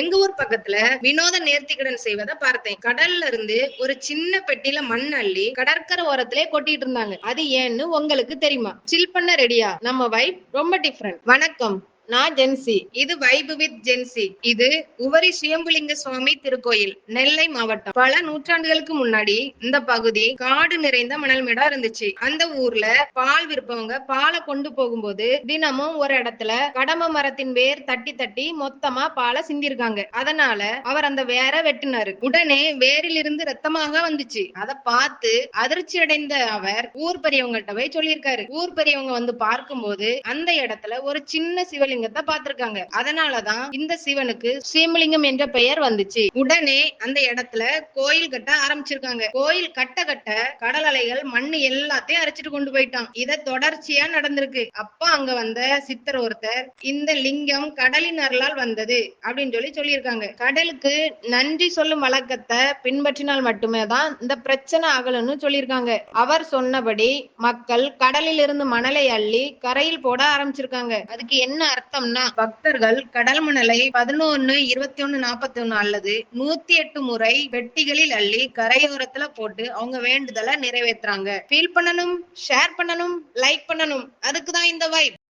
எங்க ஊர் பக்கத்துல வினோத நேர்த்திக்கடன் செய்வதை பார்த்தேன். கடல்ல இருந்து ஒரு சின்ன பெட்டியில மண் அள்ளி கடற்கரை ஓரத்திலே கொட்டிட்டு இருந்தாங்க. அது ஏன்னு உங்களுக்கு தெரியுமா? சில் பண்ண ரெடியா? நம்ம வைப் ரொம்ப டிஃப்ரெண்ட் வணக்கம். நான் ஜென்சி இது வைபு வித் ஜென்சி இது உவரி சுயம்புலிங்க சுவாமி திருக்கோயில் நெல்லை மாவட்டம். பல நூற்றாண்டுகளுக்கு முன்னாடி இந்த பகுதி காடு நிறைந்த மணல் மேடா இருந்துச்சு. அந்த ஊர்ல பால் விற்பவங்க பாலை கொண்டு போகும்போது தினமும் ஒரு இடத்துல கடம மரத்தின் வேர் தட்டி தட்டி மொத்தமா பாலை சிந்திருக்காங்க. அதனால அவர் அந்த வேரை வெட்டினாரு. உடனே வேரில் இருந்து ரத்தமாக வந்துச்சு. அதை பார்த்து அதிர்ச்சி அடைந்த அவர் ஊர் பெரியவங்கள்ட்ட போய் சொல்லியிருக்காரு. ஊர் பெரியவங்க வந்து பார்க்கும்போது அந்த இடத்துல ஒரு சின்ன சிவலிங்கத்தை பார்த்திருக்காங்க. அதனாலதான் இந்த சிவனுக்கு சீமலிங்கம் என்ற பெயர் வந்துச்சு. உடனே அந்த இடத்துல கோயில் கட்ட ஆரம்பிச்சிருக்காங்க. கோயில் கட்ட கட்ட கடல் அலைகள் மண்ணு எல்லாத்தையும் அரைச்சிட்டு கொண்டு போயிட்டான். இத தொடர்ச்சியா நடந்திருக்கு. அப்ப அங்க வந்த சித்தர் ஒருத்தர் இந்த லிங்கம் கடலின் அருளால் வந்தது அப்படின்னு சொல்லி சொல்லியிருக்காங்க. கடலுக்கு நன்றி சொல்லும் வழக்கத்தை பின்பற்றினால் மட்டுமே தான் இந்த பிரச்சனை ஆகலன்னு சொல்லியிருக்காங்க. அவர் சொன்னபடி மக்கள் கடலில் இருந்து மணலை அள்ளி கரையில் போட ஆரம்பிச்சிருக்காங்க. அதுக்கு என்ன அர்த்தம்னா? பக்தர்கள் கடல் மணலை பதினொன்னு இருபத்தி ஒண்ணு நாற்பத்தி ஒண்ணு அல்லது நூத்தி எட்டு முறை வெட்டிகளில் அள்ளி கரையோரத்துல போட்டு அவங்க வேண்டுதலை நிறைவேத்துறாங்க. ஃபீல் பண்ணணும் ஷேர் பண்ணணும் லைக் பண்ணணும். அதுக்குதான் இந்த வைப்